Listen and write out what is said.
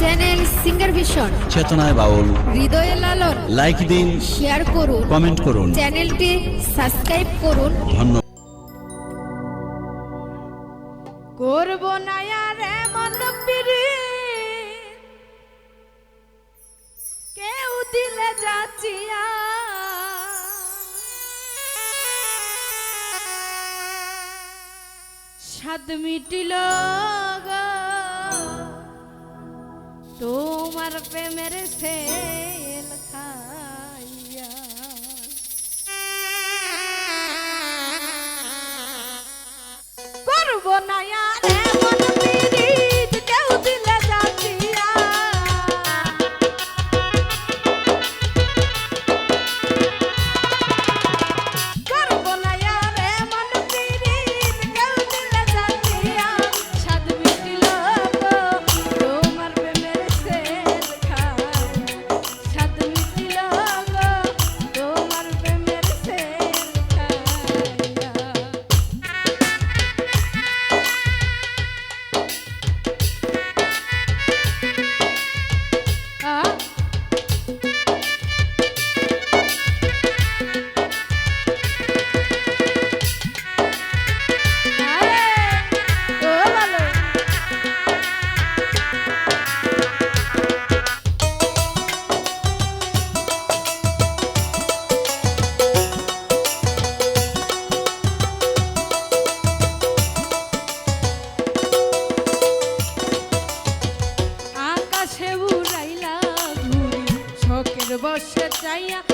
Channel singer vision চেতনায় বাউল হৃদয়ে লালন লাইক দিন শেয়ার করুন কমেন্ট করুন. চ্যানেলটি সাবস্ক্রাইব করুন। ধন্যবাদ। করব না আর এমন পিরি কেউ দিলে যাচিয়া সাদ মিটিল গো। তোমার প্রেমের সেল খাইয়া করব না আর সেটাইয়া